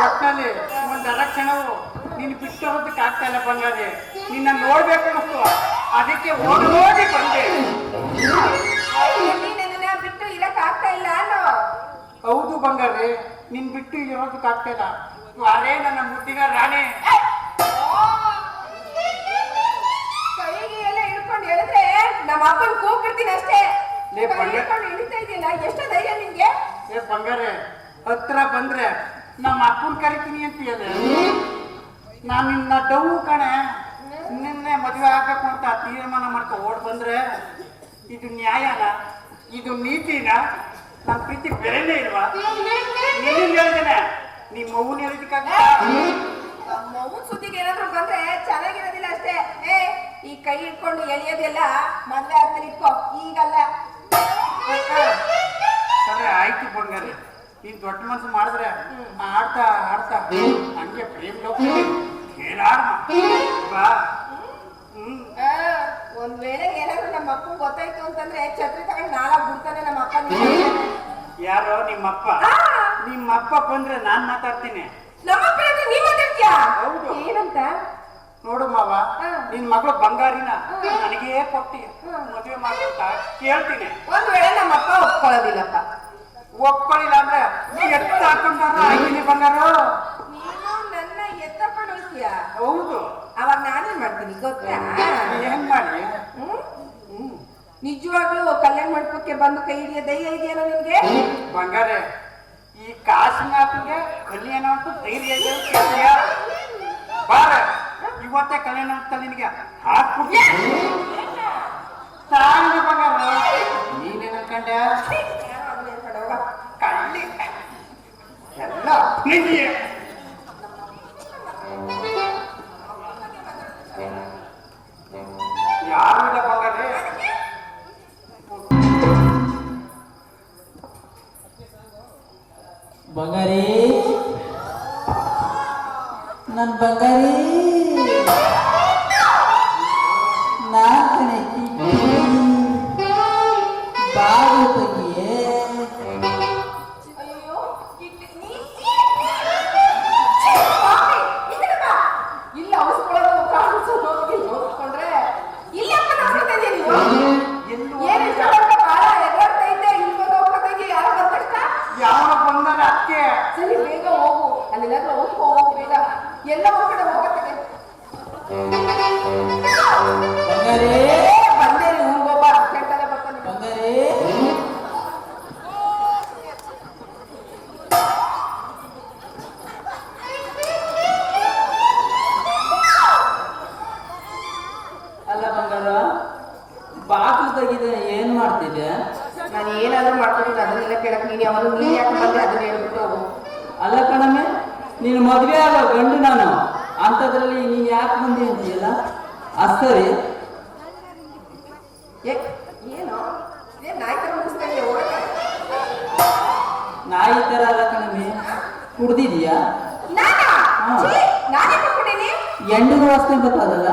ಒಟ್ಟಲ್ಲಿ ಒಂದು ಅರಕ್ಷಣವು ನೀನು ಬಿಟ್ಟು ಹೋಗೋದಕ್ಕೆ ಆಗ್ತಾ ಇಲ್ಲ ಬಂಗಾರಿ. ನಿನ್ನ ನೋಡ್ಬೇಕು ಅನ್ನಿಸ್ತು ಅದಕ್ಕೆ ಓಡಿ ಓಡಿ ಬಂದೆ. ಬಿಟ್ಟು ಇರಕ್ ಆಗ್ತಾ ಇಲ್ಲ ಹೌದು ಬಂಗಾರೇ ನಿನ್ ಬಿಟ್ಟು ಇರೋದಕ್ಕೆ ಆಗ್ತಾ ಇಲ್ಲ. ಅರೇ ನನ್ನ ಮುದ್ದಿನ ರಾಣಿ. ಕೈಗೆ ಎಲ್ಲ ಹಿಡ್ಕೊಂಡು ಹೇಳಿದ್ರೆ ನಮ್ಮ ಅಪ್ಪನ ಕೂಗ್ಬಿಡ್ತೀನಿ ಅಷ್ಟೇ. ಹಿಡಿತಾ ಇದೆಯಲ್ಲ ಎಷ್ಟು ಧೈರ್ಯ ನಿನ್ಗೆ ಏ ಬಂಗಾರೆ ಹತ್ರ ಬಂದ್ರೆ ನಮ್ಮ ಅಪ್ಪನ್ ಕರಿತೀನಿ ಅಂತೀಯಲ್ಲ ನಾನು ನಿನ್ನ ಡೌ ಕಣೆ. ನಿನ್ನೆ ಮದುವೆ ಆಗ್ಬೇಕು ಅಂತ ತೀರ್ಮಾನ ಮಾಡ್ಕೊ ಓಡ್ ಬಂದ್ರೆ ಇದು ನ್ಯಾಯನ ಇದು ನೀತಿನ ನಮ್ಮ ಪ್ರೀತಿ ಬೆಲೆನೇ ಇಲ್ವಾ? ನೀನು ಹೇಳ್ದೇನೆ. ನಿಮ್ಮ ಮೌನ ಹೇಳಿದಕ್ಕಾಗ ನಮ್ಮ ಅವ್ವನ್ ಸುದ್ದಿಗೆ ಏನಾದ್ರು ಬಂದ್ರೆ ಚೆನ್ನಾಗಿರೋದಿಲ್ಲ ಅಷ್ಟೇ. ಏ ಈ ಕೈ ಇಟ್ಕೊಂಡು ಎಳಿಯೋದೆಲ್ಲ ಮದ್ವೆ ಆದ್ಮೇಲೆ ಇಟ್ಕೋ ಈಗಲ್ಲ. ಸರಿ ಆಯ್ತು ಬಂಗಾರಿ. ನೀನ್ ದೊಡ್ಡ ಮನಸ್ಸು ಮಾಡಿದ್ರೆ ಆಡ್ತಾ ಆಡ್ತಾ ಹಂಗೆ ಪ್ರೇಮ್ ಲೋಕ ಬಾ. ಒಂದ್ ವೇಳೆ ಏನಾದ್ರು ನಮ್ಮ ಅಪ್ಪ ಗೊತ್ತಾಯ್ತು ಅಂತಂದ್ರೆ ಛತ್ರಿ ತಗೊಂಡು ನಾಲ್ಕು ಬಿಡ್ತಾನೆ ನಮ್ಮ ಅಪ್ಪ. ಯಾರೋ ನಿಮ್ಮಪ್ಪ. ನಿಮ್ಮಪ್ಪ ಬಂದ್ರೆ ನಾನ್ ಮಾತಾಡ್ತೀನಿ. ನಮ್ಮಪ್ಪ ಹತ್ರ ನೀವ್ ಮಾತಾಡ್ತೀಯಾ? ಹೌದು. ಏನಂತ? ನೋಡು ಮಾವ. ನಿನ್ ಮಗಳು ಬಂಗಾರಿನ. ನನಗೇ ಕೊಟ್ಟಿ. ಮದುವೆ ಮಾಡ್ತಾ ಕೇಳ್ತೀನಿ. ಒಂದ್ ವೇಳೆ ನಮ್ಮ ಅಪ್ಪ ಒಪ್ಕೊಳ್ಳೋದಿಲ್ಲಪ್ಪ. ಒಪ್ಕೊಳ್ಳಿಲ್ಲ ಅಂದ್ರೆ ಎತ್ತ ಹಾಕೊಂಡಾರ ಆಯ್ತೀನಿ ಬಂಗಾರ? ನೀನು ನನ್ನ ಎತ್ತಕೊಂಡು ಹೋಗ್ತೀಯ ಹೌದು. ಅವಾಗ ನಾನೇನ್ ಮಾಡ್ತೀನಿ ಗೊತ್ತಾ? ಏನ್ ಮಾಡಿ? ನಿಜವಾಗ್ಲೂ ಕಲ್ಯಾಣ ಮಂಟಪಕ್ಕೆ ಬಂದು ಕೈ ಹಿಡಿಯ ಧೈರ್ಯ ಇದೆಯಲ್ಲ ನಿಮ್ಗೆ? ಬಂಗಾರೆ ಈ ಕಾಸಿನಾಥಿಗೆ ಕಲ್ಯಾಣ ಅಂತ ಧೈರ್ಯ ಇದೆ ಅಂತ ಕೇಳ್ತೀಯಾ? ಬಾರ ಇವತ್ತೇ ಕಲ್ಯಾಣ ಅಂತ ನಿನಗೆ ಹಾಕ್ಬಿಟ್ಟು ತಾಂಡ ಬಂಗಾರ ನೀನೇನ್ ಅನ್ಕಂಡೆ ಯಾರೋ ಅದನ್ನ ಹೇಳ್ಕೊಂಡು ಹೋಗ. ಕಳ್ಳಿ ಎಲ್ಲ ನಿಂಗೆ ತೆಗಿದೆ ಏನ್ ಮಾಡ್ತಿದ್ದೆ ನಾನು ಏನಾದ್ರೂ ಮಾಡ್ಕೊಂಡಿದ್ದೆ ಅದನ್ನೆಲ್ಲ ಕೇಳಕ್ ನೀನು ಅವನು ನೀನ್ ಯಾಕೆ ಬಂದೆ ಅದನ್ನ ಹೇಳ್ಬಿಟ್ಟು ಹೋಗು. ಅಲ್ಲ ಕಣಮೆ ನೀನು ಮದುವೆ ಆಗೋ ಗಂಡು ನಾನು. ಅಂಥದ್ರಲ್ಲಿ ನೀನು ಯಾಕೆ ಬಂದಿ ಅಂತೀಯಲ್ಲ? ಅಸ್ತರಿ ಏನು? ಮುಗಿಸ್ತಾ ಇದೆಯಾ ನಾಯಿ ತರ ಅಲ್ಲ ಕಣಮೆ ಕುಡ್ದಿದ್ಯಾ? ನಾನಾ? ಅಷ್ಟೇ ಗೊತ್ತಾಗಲ್ಲ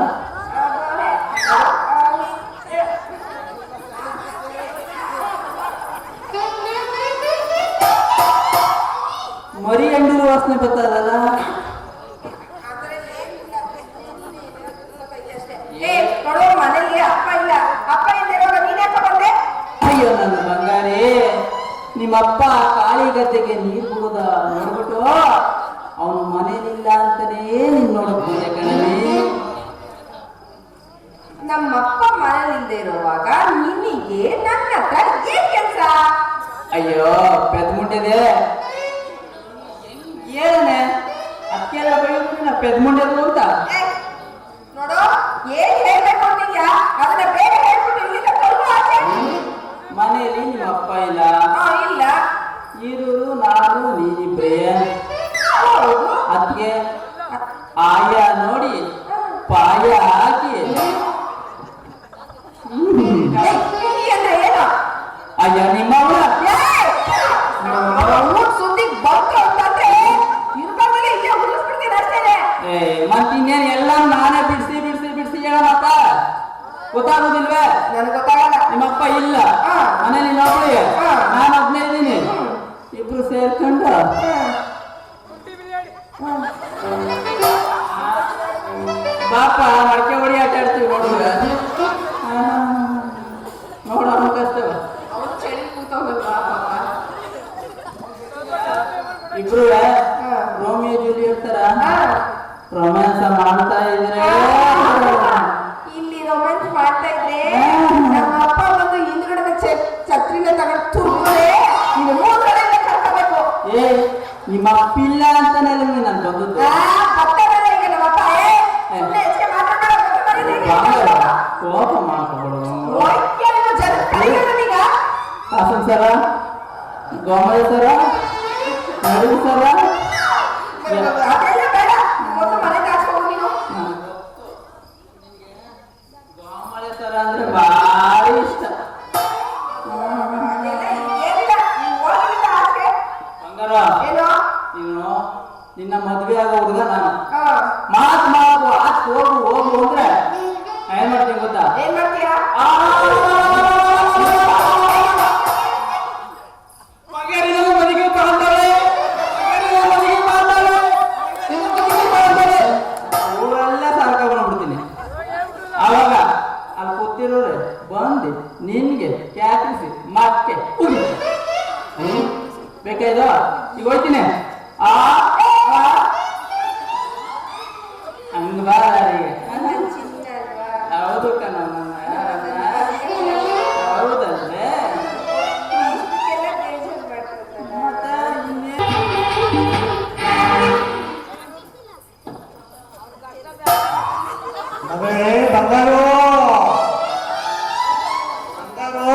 ನೀನ್ ವಾಸನೆ ಬರ್ತಾರಲ್ಲ ಅಯ್ಯೋ ನನ್ನ ಬಂಗಾರಿ ನಿಮ್ಮಪ್ಪ ಕಾಳಿ ಗದ್ದೆಗೆ ನೀರು ಕುಡುದ ನೋಡ್ಬಿಟ್ಟು ಅವನು ಮನೇಲಿಲ್ಲ ಅಂತಾನೇ ನೀನ್ ನೋಡಬಹುದು ಕಣಮೆ ನಮ್ಮಪ್ಪ ಮನೇಲಿಲ್ದೇ ಇರುವಾಗ ನಿನಗೆ ನನ್ನ ಹತ್ರ ಏನ್ ಕೆಲ್ಸ? ಅಯ್ಯೋ ಪೆದ್ಮುಂಡೆದೆ ಏನೇ ಅದಕ್ಕೆಲ್ಲ ಬೈಯೋದು ನಾ ಅಂತ? ನೋಡು ಏನ್ ಹೇಳ್ಬೇಕು ಅಂತಿದ್ಯಾ? ಅದನ್ನ ಬೇಗ ಹೇಳ್ಬಿಟ್ಟು ಇಲ್ಲಿಂದ ಮನೆಯಲ್ಲಿ ನಿಮ್ಮ ಅಪ್ಪ ಇಲ್ಲ? ಇಲ್ಲ. ಇರು ನಾನು ನೀನಿಬ್ರೇ. ಗೊತ್ತಾಗೋದಿಲ್ವೇ? ನನಗೆ ಗೊತ್ತಾಗಲ್ಲ. ನಿಮ್ಮಪ್ಪ ಇಲ್ಲ. ಮನೇಲಿ ನೋಡಿ ನಾನು ಅದನ್ನೇ ಇದ್ದೀನಿ. ಇಬ್ರು ಸೇರ್ಕೊಂಡ. ಪಾಪ ಮಡಕೆ ಹೊಡಿ ಆಟ ಆಡ್ತೀವಿ ನೋಡಿದ್ರೆ. ನೋಡ ಇಬ್ರು ರೋಮಿಯೋ ಜೂಲಿ ತರ? ರೊಮ್ಯಾನ್ಸ್ ಮಾಡ್ತಾ ಇದ್ರೆ ನಿಮ್ಮ ಅಪ್ಪಿಲ್ಲ ಅಂತ ನನಗೆ ನಾನು ಬಂದದ್ದು. ಕೋಪ ಮಾಡ್ಕೊಳ್ಳೋ ಸರ ಗೋಮಯ ಸರ ಸರ. ಸರ ಅಂದ್ರೆ ಬಾ. ಹಂಗ ಬಾರ ಹೌದು ಕಣಮ್ಮ ಹೌದಲ್ವೇ ಬಂಗಾರು ಬಂಗಾರು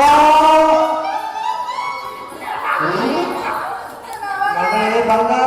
ಬಂಗಾರ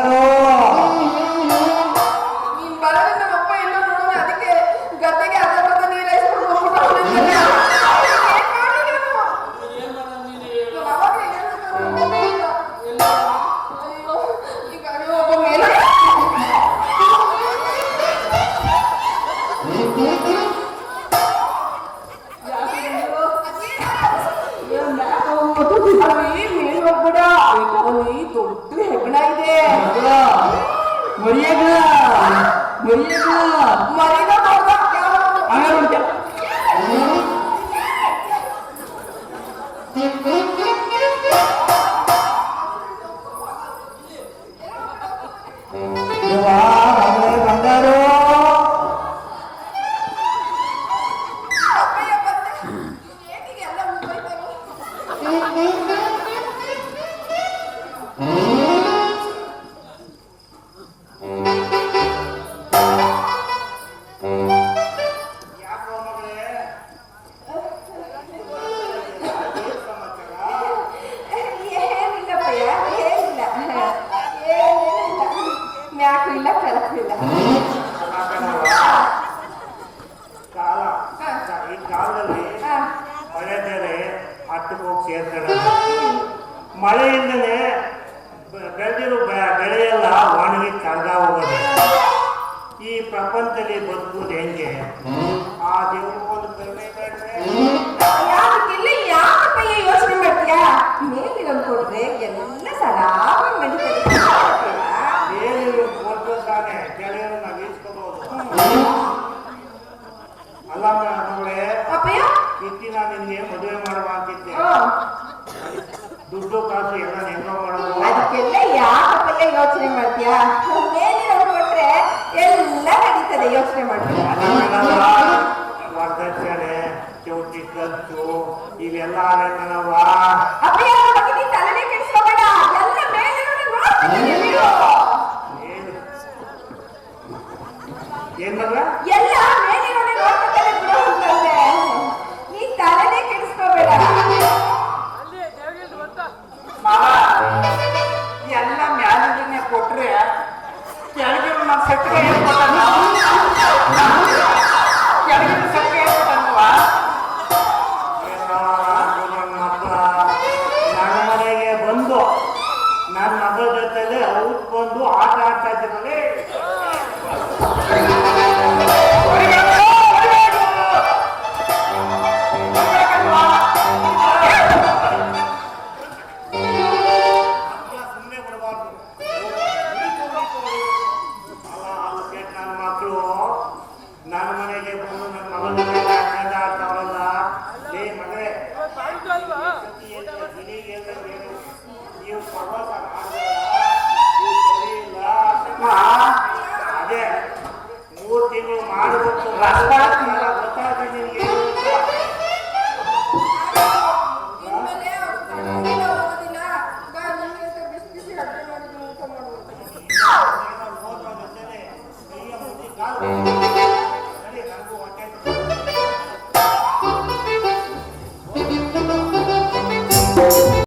after that. ಯೋಚನೆ ಮಾಡ್ತೀಯಾ? ಮೇಲೆ ಕೊಟ್ರೆ ಎಲ್ಲ ನಡೀತದೆ ಯೋಚನೆ ಮಾಡ್ತೀವಿ ವರದಕ್ಷಿಣೆ ಚೌಟಿ ಇವೆಲ್ಲ ಕೆಡಿಸ್ಕೋಬೇಡ. ಏನ್? ಎಲ್ಲ